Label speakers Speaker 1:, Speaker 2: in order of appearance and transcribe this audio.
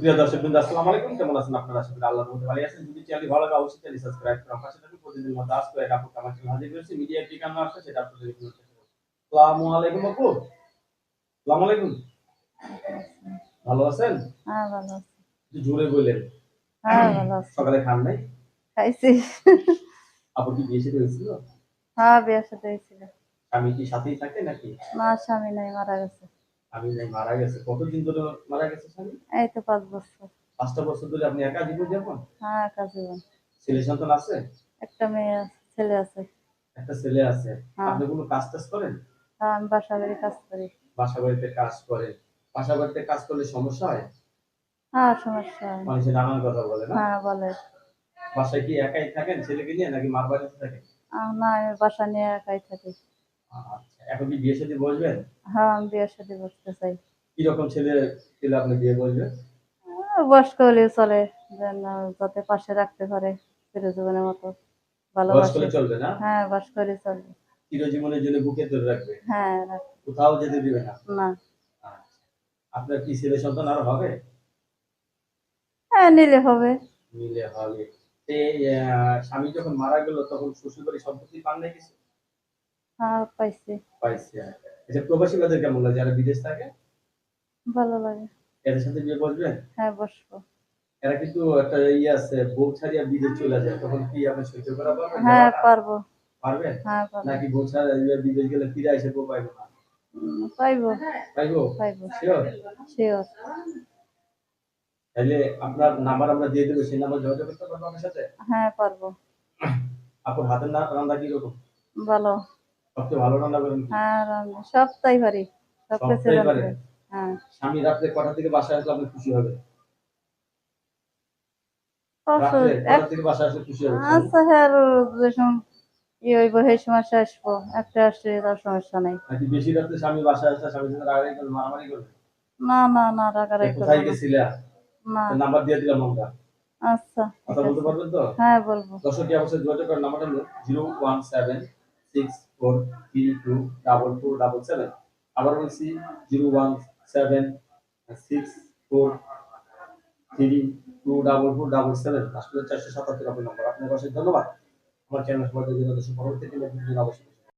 Speaker 1: সুপ্রিয় দর্শক বৃন্দ আসসালামু আলাইকুম। কেমন আছেন আপনারা? আশা করি আল্লাহর মধ্যে ভালো আছেন। যদি চ্যানেল ভালো লাগে অবশ্যই চ্যানেল সাবস্ক্রাইব করুন পাশে থাকুন। প্রতিদিন মতো আজকে এক আপু আমার চ্যানেল হাজির করেছি মিডিয়া কি কারণে আসছে সেটা আপনাদের চেষ্টা আসসালামু আলাইকুম আপু আসসালামু আলাইকুম। ভালো আছেন?
Speaker 2: হ্যাঁ ভালো আছি।
Speaker 1: একটু জোরে বললেন।
Speaker 2: হ্যাঁ ভালো আছি।
Speaker 1: সকালে খান নাই?
Speaker 2: খাইছি।
Speaker 1: আপু কি বিয়ে সাথে হয়েছিল?
Speaker 2: হ্যাঁ বিয়ের সাথে হয়েছিল।
Speaker 1: স্বামী কি সাথেই থাকে নাকি?
Speaker 2: মা স্বামী নাই মারা গেছে।
Speaker 1: আমি মারা গেছে কতদিন ধরে মারা গেছে স্বামী?
Speaker 2: এই তো পাঁচ বছর।
Speaker 1: পাঁচটা বছর ধরে আপনি একা জীবন যাপন?
Speaker 2: হ্যাঁ একা জীবন।
Speaker 1: ছেলে সন্তান আছে?
Speaker 2: একটা মেয়ে আছে, ছেলে আছে।
Speaker 1: একটা ছেলে আছে।
Speaker 2: হ্যাঁ।
Speaker 1: আপনি কোনো কাজ টাজ করেন?
Speaker 2: হ্যাঁ আমি বাসা বাড়ি কাজ করি।
Speaker 1: বাসা বাড়িতে কাজ করে। বাসা বাড়িতে কাজ করলে সমস্যা হয়?
Speaker 2: হ্যাঁ সমস্যা হয়।
Speaker 1: মানুষের নানান কথা বলে না?
Speaker 2: হ্যাঁ বলে।
Speaker 1: বাসায় কি একাই থাকেন ছেলেকে নিয়ে নাকি মার বাড়িতে থাকেন?
Speaker 2: না আমি বাসা নিয়ে একাই থাকি।
Speaker 1: আচ্ছা এখন কি বিয়ে সাথে বসবেন?
Speaker 2: হ্যাঁ আমি বিয়ের সাথে বসতে চাই।
Speaker 1: কীরকম ছেলে ছেলে আপনি বিয়ে বসবেন
Speaker 2: আহ, বয়স্ক চলে যেন যাতে পাশে রাখতে পারে চির জীবনের মতো
Speaker 1: বয়স
Speaker 2: ভালোবাসে
Speaker 1: করে চলবে না?
Speaker 2: হ্যাঁ করে চলবে।
Speaker 1: চিরজীবনের জন্য বুকে ধরে রাখবে?
Speaker 2: হ্যাঁ রাখ-
Speaker 1: কোথাও যেতে দিবে না?
Speaker 2: না।
Speaker 1: আচ্ছা। আপনার কি ছেলে সন্তান আর হবে?
Speaker 2: হ্যাঁ নিলে হবে।
Speaker 1: মিলে হবে। আহ, স্বামী যখন মারা গেল তখন শ্বশুর বাড়ি সম্পত্তি পান নাই কিছু?
Speaker 2: হ্যাঁ পাইছি।
Speaker 1: পাইছে আচ্ছা প্রবাসী বাদের কেমন লাগে? যারা বিদেশ থাকে?
Speaker 2: ভালো লাগে।
Speaker 1: এদের সাথে বিয়ে বসবেন
Speaker 2: হ্যাঁ বসবো।
Speaker 1: এরা কিন্তু একটা ইয়ে আছে বউ ছাড়িয়া বিদেশ চলে যায়। তখন কি আপনি সহ্য করা পারবেন
Speaker 2: হ্যাঁ পারব।
Speaker 1: পারবেন
Speaker 2: হ্যাঁ
Speaker 1: নাকি বউ ছাড়িয়া বিদেশ গেলে ফিরে এসে বউ পাইবো না?
Speaker 2: পাইবো।
Speaker 1: পাইবো?
Speaker 2: পাইবো।
Speaker 1: শিওর
Speaker 2: শিওর
Speaker 1: তাহলে আপনার নাম্বার আমরা দিয়ে দেবো সেই নাম্বার যোগাযোগ করতে পারব আমার সাথে?
Speaker 2: হ্যাঁ পারব।
Speaker 1: আপনার হাতের না রান্না কি রকম
Speaker 2: ভালো।
Speaker 1: সবচেয়ে ভালো রান্না করেন
Speaker 2: হ্যাঁ রান্না সব তাই পারি সব কিছু রান্না। হ্যাঁ।
Speaker 1: স্বামী রাত্রে কটা থেকে বাসায় আসলে আপনি খুশি হবে?
Speaker 2: আচ্ছা হ্যাঁ আর ই হইব সেই সময় আসব একটা আসলে তার সমস্যা নেই।
Speaker 1: বেশি রাত্রে স্বামী বাসায় আসলে স্বামীর সাথে রাগারাগি করবে মারামারি করবে?
Speaker 2: না না না রাগারাগি করব
Speaker 1: কোথায় গেছিলা?
Speaker 2: না।
Speaker 1: নাম্বার দিয়ে দিলাম আমরা।
Speaker 2: আচ্ছা
Speaker 1: কথা বলতে পারবেন তো?
Speaker 2: হ্যাঁ বলব।
Speaker 1: দর্শকটি অবশ্যই যোগাযোগ করার নাম্বারটা হলো zero one seven six four three two double two double seven আবার বলছি zero one seven six four three two double four double seven আসলে চারশো সাতাত্তর নম্বর আপনার পাশে ধন্যবাদ। আমার চ্যানেল সবাই জন্য পরবর্তী অবশ্যই